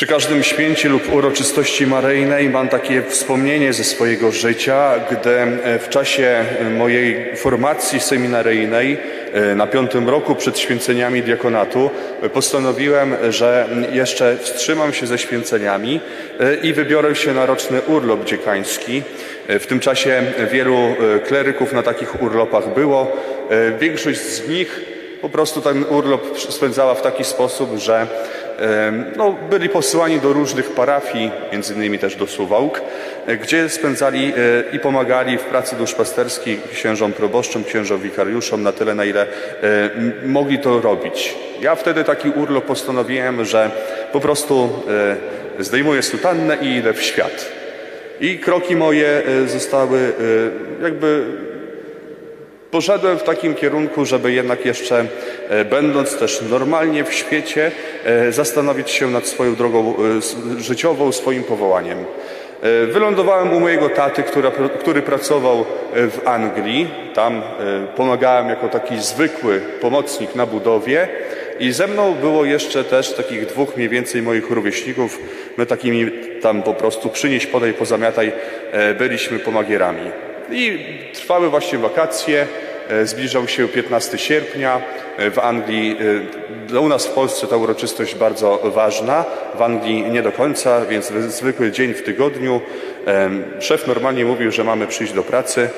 Przy każdym święcie lub uroczystości maryjnej mam takie wspomnienie ze swojego życia, gdy e, w czasie mojej formacji seminaryjnej e, na piątym roku przed święceniami diakonatu e, postanowiłem, że jeszcze wstrzymam się ze święceniami e, i wybiorę się na roczny urlop dziekański. E, W tym czasie wielu e, kleryków na takich urlopach było. E, Większość z nich po prostu ten urlop spędzała w taki sposób, że no, byli posyłani do różnych parafii, między innymi też do Suwałk, e, gdzie spędzali e, i pomagali w pracy duszpasterskiej księżom proboszczom, księżom wikariuszom na tyle, na ile e, mogli to robić. Ja wtedy taki urlop postanowiłem, że po prostu zdejmuję sutannę i idę w świat. I kroki moje zostały jakby Poszedłem w takim kierunku, żeby jednak jeszcze, e, będąc też normalnie w świecie, e, zastanowić się nad swoją drogą e, życiową, swoim powołaniem. Wylądowałem u mojego taty, która, który pracował w Anglii. Tam pomagałem jako taki zwykły pomocnik na budowie. I ze mną było jeszcze też takich dwóch mniej więcej moich rówieśników. My takimi tam po prostu przynieś, podaj, pozamiataj byliśmy pomagierami. I trwały właśnie wakacje. E, Zbliżał się 15 sierpnia. E, W Anglii, e, u nas w Polsce ta uroczystość bardzo ważna, w Anglii nie do końca, więc zwykły dzień w tygodniu. Szef normalnie mówił, że mamy przyjść do pracy.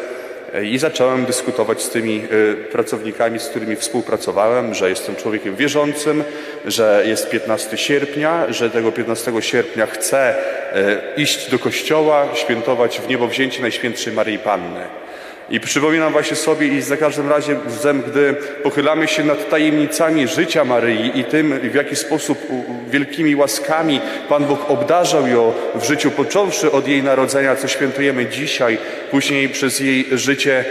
I zacząłem dyskutować z tymi e, pracownikami, z którymi współpracowałem, że jestem człowiekiem wierzącym, że jest 15 sierpnia, że tego 15 sierpnia chcę e, iść do kościoła, świętować w niebo wzięcie Najświętszej Maryi Panny. I przypominam właśnie sobie i za każdym razem, gdy pochylamy się nad tajemnicami życia Maryi i tym, w jaki sposób wielkimi łaskami Pan Bóg obdarzał ją w życiu, począwszy od jej narodzenia, co świętujemy dzisiaj, później przez jej życie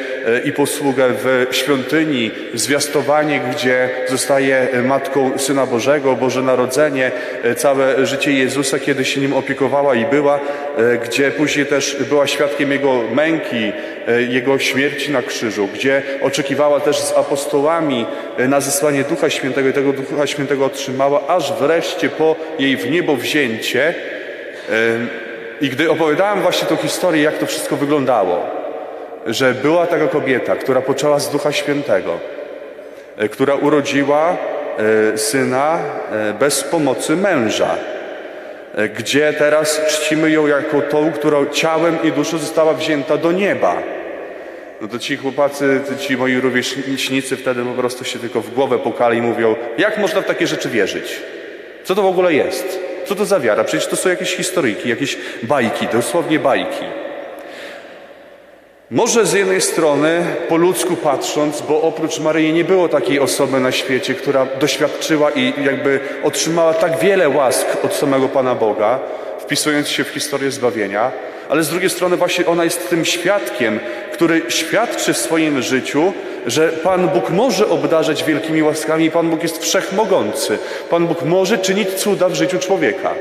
i posługę w świątyni, zwiastowanie, gdzie zostaje e, Matką Syna Bożego, Boże Narodzenie, e, całe życie Jezusa, kiedy się nim opiekowała i była, e, gdzie później też była świadkiem Jego męki, e, Jego śmierci na krzyżu, gdzie oczekiwała też z apostołami e, na zesłanie Ducha Świętego i tego Ducha Świętego otrzymała, aż wreszcie po jej w niebo wzięcie. e, I gdy opowiadałem właśnie tą historię, jak to wszystko wyglądało, że była taka kobieta, która poczęła z Ducha Świętego, e, która urodziła e, syna e, bez pomocy męża, gdzie teraz czcimy ją jako tą, która ciałem i duszą została wzięta do nieba. No to ci chłopacy, ci moi rówieśnicy wtedy po prostu się tylko w głowę pukali i mówią, jak można w takie rzeczy wierzyć? Co to w ogóle jest? Co to za wiara? Przecież to są jakieś historyjki, jakieś bajki, dosłownie bajki. Może z jednej strony, po ludzku patrząc, bo oprócz Maryi nie było takiej osoby na świecie, która doświadczyła i jakby otrzymała tak wiele łask od samego Pana Boga, wpisując się w historię zbawienia, ale z drugiej strony właśnie ona jest tym świadkiem, który świadczy w swoim życiu, że Pan Bóg może obdarzać wielkimi łaskami Pan Bóg jest wszechmogący. Pan Bóg może czynić cuda w życiu człowieka.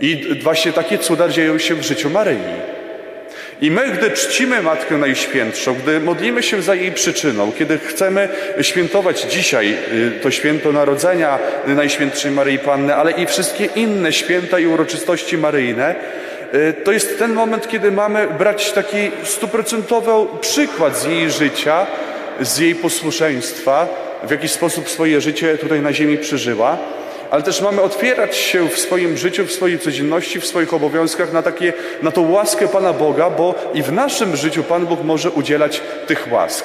I właśnie takie cuda dzieją się w życiu Maryi. I my, gdy czcimy Matkę Najświętszą, gdy modlimy się za jej przyczyną, kiedy chcemy świętować dzisiaj y, to święto Narodzenia Najświętszej Maryi Panny, ale i wszystkie inne święta i uroczystości maryjne, y, to jest ten moment, kiedy mamy brać taki stuprocentowy przykład z jej życia, z jej posłuszeństwa, w jaki sposób swoje życie tutaj na ziemi przeżyła ale też mamy otwierać się w swoim życiu, w swojej codzienności, w swoich obowiązkach na, takie, na tą łaskę Pana Boga, bo i w naszym życiu Pan Bóg może udzielać tych łask.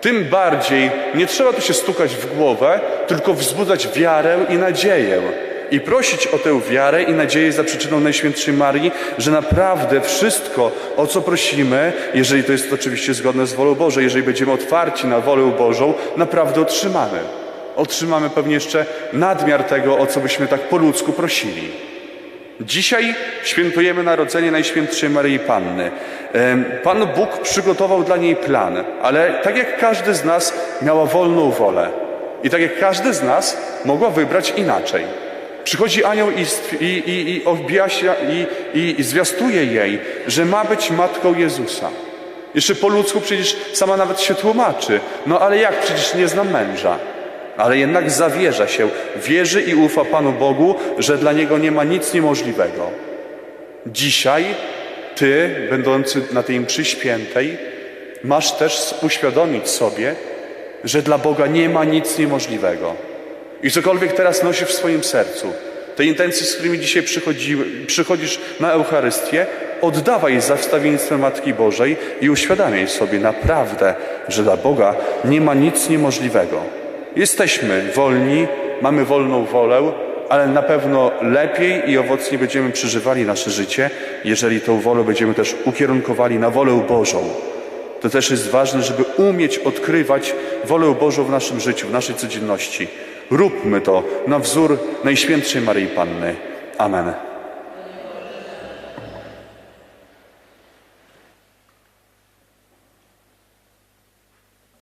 Tym bardziej nie trzeba tu się stukać w głowę, tylko wzbudzać wiarę i nadzieję. I prosić o tę wiarę i nadzieję za przyczyną Najświętszej Marii, że naprawdę wszystko, o co prosimy, jeżeli to jest oczywiście zgodne z wolą Bożą, jeżeli będziemy otwarci na wolę Bożą, naprawdę otrzymamy otrzymamy pewnie jeszcze nadmiar tego, o co byśmy tak po ludzku prosili. Dzisiaj świętujemy Narodzenie Najświętszej Maryi Panny. Pan Bóg przygotował dla niej plan, ale tak jak każdy z nas miała wolną wolę i tak jak każdy z nas mogła wybrać inaczej. Przychodzi anioł i, i, i, i objaśnia i, i zwiastuje jej, że ma być matką Jezusa. Jeszcze po ludzku przecież sama nawet się tłumaczy. No ale jak? Przecież nie znam męża. Ale jednak zawierza się, wierzy i ufa Panu Bogu, że dla niego nie ma nic niemożliwego. Dzisiaj Ty, będący na tej mszy świętej, masz też uświadomić sobie, że dla Boga nie ma nic niemożliwego. I cokolwiek teraz nosisz w swoim sercu, te intencje, z którymi dzisiaj przychodzisz na Eucharystię, oddawaj za wstawiennictwem Matki Bożej i uświadamiaj sobie naprawdę, że dla Boga nie ma nic niemożliwego. Jesteśmy wolni, mamy wolną wolę, ale na pewno lepiej i owocniej będziemy przeżywali nasze życie, jeżeli tą wolę będziemy też ukierunkowali na wolę Bożą. To też jest ważne, żeby umieć odkrywać wolę Bożą w naszym życiu, w naszej codzienności. Róbmy to na wzór Najświętszej Maryi Panny. Amen.